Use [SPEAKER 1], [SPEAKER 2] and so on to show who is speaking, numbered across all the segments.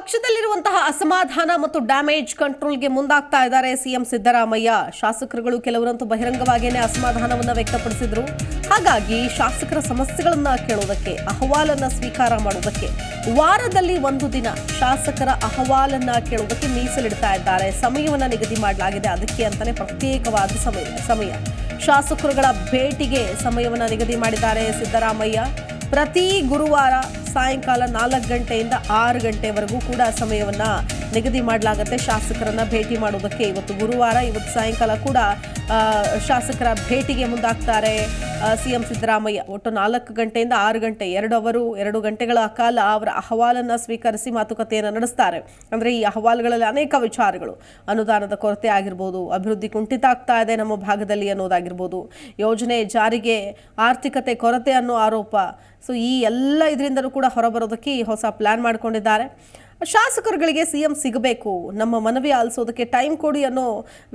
[SPEAKER 1] ಪಕ್ಷದಲ್ಲಿರುವಂತಹ ಅಸಮಾಧಾನ ಮತ್ತು ಡ್ಯಾಮೇಜ್ ಕಂಟ್ರೋಲ್ಗೆ ಮುಂದಾಗ್ತಾ ಇದ್ದಾರೆ ಸಿಎಂ ಸಿದ್ದರಾಮಯ್ಯ. ಶಾಸಕರುಗಳು ಕೆಲವರಂತೂ ಬಹಿರಂಗವಾಗಿಯೇ ಅಸಮಾಧಾನವನ್ನು ವ್ಯಕ್ತಪಡಿಸಿದ್ರು. ಹಾಗಾಗಿ ಶಾಸಕರ ಸಮಸ್ಯೆಗಳನ್ನ ಕೇಳೋದಕ್ಕೆ, ಅಹವಾಲನ್ನ ಸ್ವೀಕಾರ ಮಾಡೋದಕ್ಕೆ, ವಾರದಲ್ಲಿ ಒಂದು ದಿನ ಶಾಸಕರ ಅಹವಾಲನ್ನ ಕೇಳೋದಕ್ಕೆ ಮೀಸಲಿಡ್ತಾ ಇದ್ದಾರೆ. ಸಮಯವನ್ನು ನಿಗದಿ ಮಾಡಲಾಗಿದೆ. ಅದಕ್ಕೆ ಅಂತಲೇ ಪ್ರತ್ಯೇಕವಾದ ಸಮಯ ಸಮಯ. ಶಾಸಕರುಗಳ ಭೇಟಿಗೆ ಸಮಯವನ್ನು ನಿಗದಿ ಮಾಡಿದ್ದಾರೆ ಸಿದ್ದರಾಮಯ್ಯ. ಪ್ರತಿ ಗುರುವಾರ ಸಾಯಂಕಾಲ ನಾಲ್ಕು ಗಂಟೆಯಿಂದ ಆರು ಗಂಟೆವರೆಗೂ ಕೂಡ ಸಮಯವನ್ನ ನಿಗದಿ ಮಾಡಲಾಗುತ್ತೆ. ಶಾಸಕರನ್ನ ಭೇಟಿ ಮಾಡುವುದಕ್ಕೆ ಇವತ್ತು ಗುರುವಾರ, ಇವತ್ತು ಸಾಯಂಕಾಲ ಕೂಡ ಶಾಸಕರ ಭೇಟಿಗೆ ಮುಂದಾಗ್ತಾರೆ. ಸಿಎಂ ಸಿದ್ದರಾಮಯ್ಯ ಒಟ್ಟು ನಾಲ್ಕು ಗಂಟೆಯಿಂದ ಆರು ಗಂಟೆ, ಎರಡು ಅವರು ಎರಡು ಗಂಟೆಗಳ ಕಾಲ ಅವರ ಅಹವಾಲನ್ನು ಸ್ವೀಕರಿಸಿ ಮಾತುಕತೆಯನ್ನು ನಡೆಸ್ತಾರೆ. ಅಂದರೆ ಈ ಅಹವಾಲುಗಳಲ್ಲಿ ಅನೇಕ ವಿಚಾರಗಳು. ಅನುದಾನದ ಕೊರತೆ ಆಗಿರ್ಬೋದು, ಅಭಿವೃದ್ಧಿ ಕುಂಠಿತ ಆಗ್ತಾ ಇದೆ ನಮ್ಮ ಭಾಗದಲ್ಲಿ ಅನ್ನೋದಾಗಿರ್ಬೋದು, ಯೋಜನೆ ಜಾರಿಗೆ ಆರ್ಥಿಕತೆ ಕೊರತೆ ಅನ್ನೋ ಆರೋಪ. ಸೊ ಈ ಎಲ್ಲ ಇದರಿಂದಲೂ ಕೂಡ ಹೊರಬರೋದಕ್ಕೆ ಈ ಹೊಸ ಪ್ಲಾನ್ ಮಾಡ್ಕೊಂಡಿದ್ದಾರೆ. ಶಾಸಕರುಗಳಿಗೆ ಸಿಎಂ ಸಿಗಬೇಕು, ನಮ್ಮ ಮನವಿ ಆಲಿಸೋದಕ್ಕೆ ಟೈಮ್ ಕೊಡಿ ಅನ್ನೋ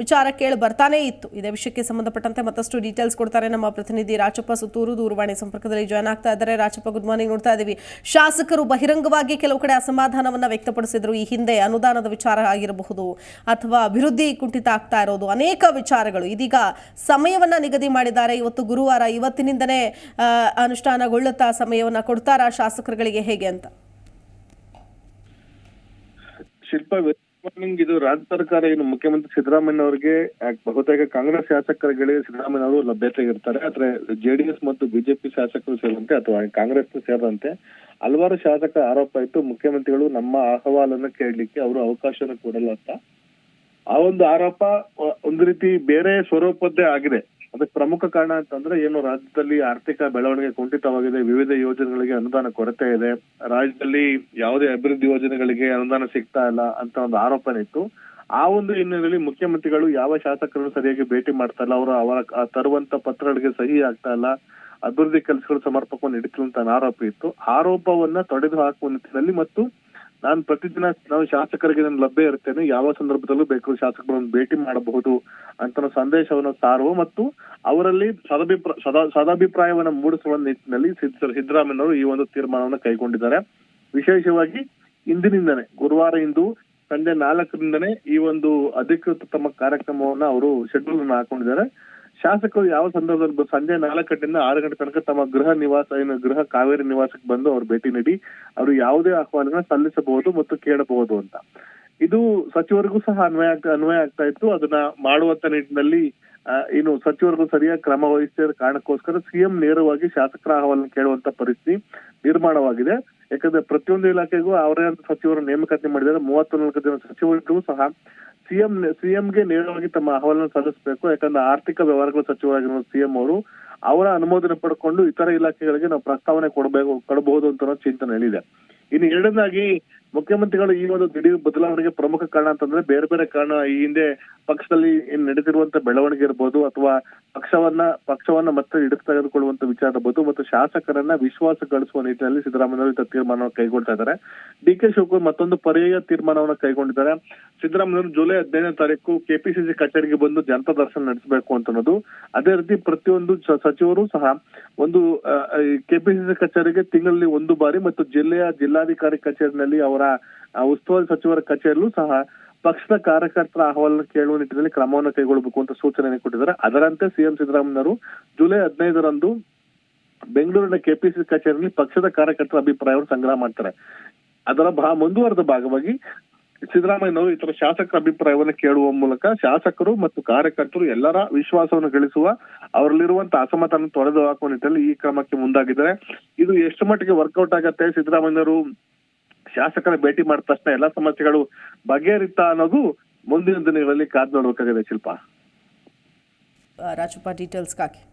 [SPEAKER 1] ವಿಚಾರ ಕೇಳಿ ಬರ್ತಾನೇ ಇತ್ತು. ಇದೇ ವಿಷಯಕ್ಕೆ ಸಂಬಂಧಪಟ್ಟಂತೆ ಮತ್ತಷ್ಟು ಡೀಟೇಲ್ಸ್ ಕೊಡ್ತಾರೆ ನಮ್ಮ ಪ್ರತಿನಿಧಿ ರಾಚಪ್ಪ ಸುತ್ತೂರು ದೂರವಾಣಿ ಸಂಪರ್ಕದಲ್ಲಿ ಜಾಯ್ನ್ ಆಗ್ತಾ ಇದ್ದಾರೆ. ರಾಚಪ್ಪ ಗುಡ್ ಮಾರ್ನಿಂಗ್ ನೋಡ್ತಾ ಇದ್ದೀವಿ. ಶಾಸಕರು ಬಹಿರಂಗವಾಗಿ ಕೆಲವು ಕಡೆ ಅಸಮಾಧಾನವನ್ನು ವ್ಯಕ್ತಪಡಿಸಿದ್ರು. ಈ ಹಿಂದೆ ಅನುದಾನದ ವಿಚಾರ ಆಗಿರಬಹುದು ಅಥವಾ ಅಭಿವೃದ್ಧಿ ಕುಂಠಿತ ಆಗ್ತಾ ಇರೋದು ಅನೇಕ ವಿಚಾರಗಳು. ಇದೀಗ ಸಮಯವನ್ನು ನಿಗದಿ ಮಾಡಿದ್ದಾರೆ. ಇವತ್ತು ಗುರುವಾರ ಇವತ್ತಿನಿಂದನೇ ಅನುಷ್ಠಾನಗೊಳ್ಳುತ್ತಾ ಸಮಯವನ್ನು ಕೊಡ್ತಾರಾ ಶಾಸಕರುಗಳಿಗೆ ಹೇಗೆ ಅಂತ?
[SPEAKER 2] ಶಿಲ್ಪ ಇದು ರಾಜ್ಯ ಸರ್ಕಾರ ಏನು ಮುಖ್ಯಮಂತ್ರಿ ಸಿದ್ದರಾಮಯ್ಯ ಅವರಿಗೆ ಬಹುತೇಕ ಕಾಂಗ್ರೆಸ್ ಶಾಸಕರುಗಳಿಗೆ ಸಿದ್ದರಾಮಯ್ಯ ಅವರು ಲಭ್ಯತೆ ಇರ್ತಾರೆ. ಆದ್ರೆ ಜೆಡಿಎಸ್ ಮತ್ತು ಬಿಜೆಪಿ ಶಾಸಕರು ಸೇರಿದಂತೆ ಅಥವಾ ಕಾಂಗ್ರೆಸ್ ಸೇರಿದಂತೆ ಹಲವಾರು ಶಾಸಕರ ಆರೋಪ ಇತ್ತು ಮುಖ್ಯಮಂತ್ರಿಗಳು ನಮ್ಮ ಅಹವಾಲನ್ನು ಕೇಳಲಿಕ್ಕೆ ಅವರು ಅವಕಾಶವನ್ನು ಕೊಡಲ್ಲ ಅಂತ. ಆ ಒಂದು ಆರೋಪ ಒಂದು ರೀತಿ ಬೇರೆ ಸ್ವರೂಪದ್ದೇ ಆಗಿದೆ. ಅದಕ್ಕೆ ಪ್ರಮುಖ ಕಾರಣ ಅಂತಂದ್ರೆ ಏನು, ರಾಜ್ಯದಲ್ಲಿ ಆರ್ಥಿಕ ಬೆಳವಣಿಗೆ ಕುಂಠಿತವಾಗಿದೆ, ವಿವಿಧ ಯೋಜನೆಗಳಿಗೆ ಅನುದಾನ ಕೊರತೆ ಇದೆ, ರಾಜ್ಯದಲ್ಲಿ ಯಾವುದೇ ಅಭಿವೃದ್ಧಿ ಯೋಜನೆಗಳಿಗೆ ಅನುದಾನ ಸಿಗ್ತಾ ಇಲ್ಲ ಅಂತ ಒಂದು ಆರೋಪನೆ ಇತ್ತು. ಆ ಒಂದು ಹಿನ್ನೆಲೆಯಲ್ಲಿ ಮುಖ್ಯಮಂತ್ರಿಗಳು ಯಾವ ಶಾಸಕರನ್ನು ಸರಿಯಾಗಿ ಭೇಟಿ ಮಾಡ್ತಾ ಇಲ್ಲ, ಅವರು ಅವರ ತರುವಂತ ಪತ್ರಗಳಿಗೆ ಸಹಿ ಆಗ್ತಾ ಇಲ್ಲ, ಅಭಿವೃದ್ಧಿ ಕೆಲಸಗಳು ಸಮರ್ಪಕವಾಗಿ ನಡೀತಿಲ್ಲ ಅಂತ ಆರೋಪ ಇತ್ತು. ಆರೋಪವನ್ನ ತೊಡೆದು ಹಾಕುವ ನಿಟ್ಟಿನಲ್ಲಿ ಮತ್ತು ನಾನು ಪ್ರತಿದಿನ ನಾವು ಶಾಸಕರಿಗೆ ನಾನು ಲಭ್ಯ ಇರ್ತೇನೆ ಯಾವ ಸಂದರ್ಭದಲ್ಲೂ ಬೇಕು ಶಾಸಕರನ್ನು ಭೇಟಿ ಮಾಡಬಹುದು ಅಂತ ಸಂದೇಶವನ್ನು ಸಾರುವ ಮತ್ತು ಅವರಲ್ಲಿ ಸದಭಿಪ್ರಾಯ ಸದಾ, ಸದಾಭಿಪ್ರಾಯವನ್ನು ಮೂಡಿಸುವ ನಿಟ್ಟಿನಲ್ಲಿ ಸಿದ್ದರಾಮಯ್ಯವರು ಈ ಒಂದು ತೀರ್ಮಾನವನ್ನು ಕೈಗೊಂಡಿದ್ದಾರೆ. ವಿಶೇಷವಾಗಿ ಇಂದಿನಿಂದನೇ, ಗುರುವಾರ ಇಂದು ಸಂಜೆ ನಾಲ್ಕರಿಂದನೇ ಈ ಒಂದು ಅಧಿಕೃತ ತಮ್ಮ ಕಾರ್ಯಕ್ರಮವನ್ನ ಅವರು ಶೆಡ್ಯೂಲ್ ಅನ್ನು ಹಾಕೊಂಡಿದ್ದಾರೆ. ಶಾಸಕರು ಯಾವ ಸಂದರ್ಭದಲ್ಲಿ ಸಂಜೆ ನಾಲ್ಕು ಗಂಟೆಯಿಂದ ಆರು ಗಂಟೆ ತನಕ ತಮ್ಮ ಗೃಹ ನಿವಾಸ, ಏನು ಗೃಹ ಕಾವೇರಿ ನಿವಾಸಕ್ಕೆ ಬಂದು ಅವ್ರು ಭೇಟಿ ನೀಡಿ ಅವರು ಯಾವುದೇ ಆಹ್ವಾನ ಸಲ್ಲಿಸಬಹುದು ಮತ್ತು ಕೇಳಬಹುದು ಅಂತ. ಇದು ಸಚಿವರಿಗೂ ಸಹ ಅನ್ವಯ ಅನ್ವಯ ಆಗ್ತಾ ಇತ್ತು. ಅದನ್ನ ಮಾಡುವಂತ ನಿಟ್ಟಿನಲ್ಲಿ ಏನು ಸಚಿವರಿಗೂ ಸರಿಯಾಗಿ ಕ್ರಮ ವಹಿಸಿದ ಕಾರಣಕ್ಕೋಸ್ಕರ ಸಿಎಂ ನೇರವಾಗಿ ಶಾಸಕರ ಅಹವಾಲನ್ನು ಕೇಳುವಂತ ಪರಿಸ್ಥಿತಿ ನಿರ್ಮಾಣವಾಗಿದೆ. ಯಾಕಂದ್ರೆ ಪ್ರತಿಯೊಂದು ಇಲಾಖೆಗೂ ಅವರೇ ಅಂತ ಸಚಿವರು ನೇಮಕಾತಿ ಮಾಡಿದ್ದಾರೆ. ಮೂವತ್ತು ನಾಲ್ಕು ಜನ ಸಚಿವರಿಗೂ ಸಹ ಸಿಎಂ, ಸಿಎಂಗೆ ನೇರವಾಗಿ ತಮ್ಮ ಅಹವಾಲನ್ನು ಸಲ್ಲಿಸಬೇಕು, ಯಾಕಂದ್ರೆ ಆರ್ಥಿಕ ವ್ಯವಹಾರಗಳ ಸಚಿವರಾಗಿರುವ ಸಿಎಂ ಅವರು ಅವರ ಅನುಮೋದನೆ ಪಡ್ಕೊಂಡು ಇತರ ಇಲಾಖೆಗಳಿಗೆ ನಾವು ಪ್ರಸ್ತಾವನೆ ಕೊಡಬೇಕು, ಕೊಡಬಹುದು ಅಂತ ಚಿಂತನೆ ಹೇಳಿದೆ ಇನ್ನು ಎರಡನೇದಾಗಿ ಮುಖ್ಯಮಂತ್ರಿಗಳು ಈ ಒಂದು ದಿಢೀರ್ ಬದಲಾವಣೆಗೆ ಪ್ರಮುಖ ಕಾರಣ ಅಂತಂದ್ರೆ ಬೇರೆ ಬೇರೆ ಕಾರಣ ಈ ಹಿಂದೆ ಪಕ್ಷದಲ್ಲಿ ನಡೆದಿರುವಂತ ಬೆಳವಣಿಗೆ ಇರ್ಬೋದು ಅಥವಾ ಪಕ್ಷವನ್ನ ಪಕ್ಷವನ್ನ ಮತ್ತೆ ಹಿಡಿದು ತೆಗೆದುಕೊಳ್ಳುವಂತ ವಿಚಾರ ಇರ್ಬೋದು ಮತ್ತು ಶಾಸಕರನ್ನ ವಿಶ್ವಾಸ ಗಳಿಸುವ ನಿಟ್ಟಿನಲ್ಲಿ ಸಿದ್ದರಾಮಯ್ಯ ತೀರ್ಮಾನವನ್ನು ಕೈಗೊಳ್ತಾ ಇದ್ದಾರೆ. ಡಿ ಕೆ ಶಿವಕುಮಾರ್ ಮತ್ತೊಂದು ಪರ್ಯಾಯ ತೀರ್ಮಾನವನ್ನು ಕೈಗೊಂಡಿದ್ದಾರೆ. ಸಿದ್ದರಾಮಯ್ಯ ಜುಲೈ ಹದಿನೈದನೇ ತಾರೀಕು ಕೆಪಿಸಿಸಿ ಕಚೇರಿಗೆ ಬಂದು ಜನತಾ ದರ್ಶನ ನಡೆಸಬೇಕು ಅಂತ ಅನ್ನೋದು ಅದೇ ರೀತಿ ಪ್ರತಿಯೊಂದು ಸಚಿವರು ಸಹ ಒಂದು ಕೆಪಿಸಿಸಿ ಕಚೇರಿಗೆ ತಿಂಗಳಲ್ಲಿ ಒಂದು ಬಾರಿ ಮತ್ತು ಜಿಲ್ಲೆಯ ಜಿಲ್ಲಾಧಿಕಾರಿ ಕಚೇರಿನಲ್ಲಿ ಅವರ ಉಸ್ತುವಾರಿ ಸಚಿವರ ಕಚೇರಿಯಲ್ಲೂ ಸಹ ಪಕ್ಷದ ಕಾರ್ಯಕರ್ತರ ಅಹವಾಲನ್ನು ಕೇಳುವ ನಿಟ್ಟಿನಲ್ಲಿ ಕ್ರಮವನ್ನು ಕೈಗೊಳ್ಳಬೇಕು ಅಂತ ಸೂಚನೆ ಕೊಟ್ಟಿದ್ದಾರೆ. ಅದರಂತೆ ಸಿಎಂ ಸಿದ್ದರಾಮಯ್ಯವರು ಜುಲೈ ಹದಿನೈದರಂದು ಬೆಂಗಳೂರಿನ ಕೆಪಿಸಿಸಿ ಕಚೇರಿಯಲ್ಲಿ ಪಕ್ಷದ ಕಾರ್ಯಕರ್ತರ ಅಭಿಪ್ರಾಯವನ್ನು ಸಂಗ್ರಹ ಮಾಡ್ತಾರೆ. ಅದರ ಮುಂದುವರೆದ ಭಾಗವಾಗಿ ಸಿದ್ದರಾಮಯ್ಯನವರು ಇತರ ಶಾಸಕರ ಅಭಿಪ್ರಾಯವನ್ನು ಕೇಳುವ ಮೂಲಕ ಶಾಸಕರು ಮತ್ತು ಕಾರ್ಯಕರ್ತರು ಎಲ್ಲರ ವಿಶ್ವಾಸವನ್ನು ಗಳಿಸುವ, ಅವರಲ್ಲಿರುವಂತಹ ಅಸಮಾಧಾನ ತೊಡೆದು ಹಾಕುವ ನಿಟ್ಟಿನಲ್ಲಿ ಈ ಕ್ರಮಕ್ಕೆ ಮುಂದಾಗಿದ್ದಾರೆ. ಇದು ಎಷ್ಟು ಮಟ್ಟಿಗೆ ವರ್ಕೌಟ್ ಆಗತ್ತೆ? ಸಿದ್ದರಾಮಯ್ಯನವರು ಶಾಸಕರ ಭೇಟಿ ಮಾಡಿದ ತಕ್ಷಣ ಎಲ್ಲಾ ಸಮಸ್ಯೆಗಳು ಬಗೆಹರಿತಾ ಅನ್ನೋದು ಮುಂದಿನ ದಿನಗಳಲ್ಲಿ ಕಾದ್ ನೋಡ್ಬೇಕಾಗಿದೆ ಶಿಲ್ಪ.
[SPEAKER 1] ರಾಜಪ್ಪ ಡೀಟೇಲ್ಸ್ ಕಾಕಿ.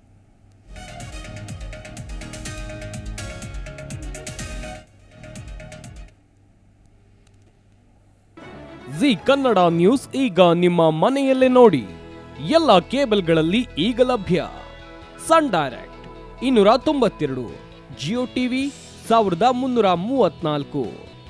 [SPEAKER 3] ಜಿ ಕನ್ನಡ ನ್ಯೂಸ್ ಈಗ ನಿಮ್ಮ ಮನೆಯಲ್ಲೇ ನೋಡಿ. ಎಲ್ಲ ಕೇಬಲ್ಗಳಲ್ಲಿ ಈಗ ಲಭ್ಯ. ಸನ್ ಡೈರೆಕ್ಟ್ ಇನ್ನೂರ ತೊಂಬತ್ತೆರಡು ಜಿಯೋ ಟಿವಿ ಸಾವಿರದ ಮುನ್ನೂರ ಮೂವತ್ನಾಲ್ಕು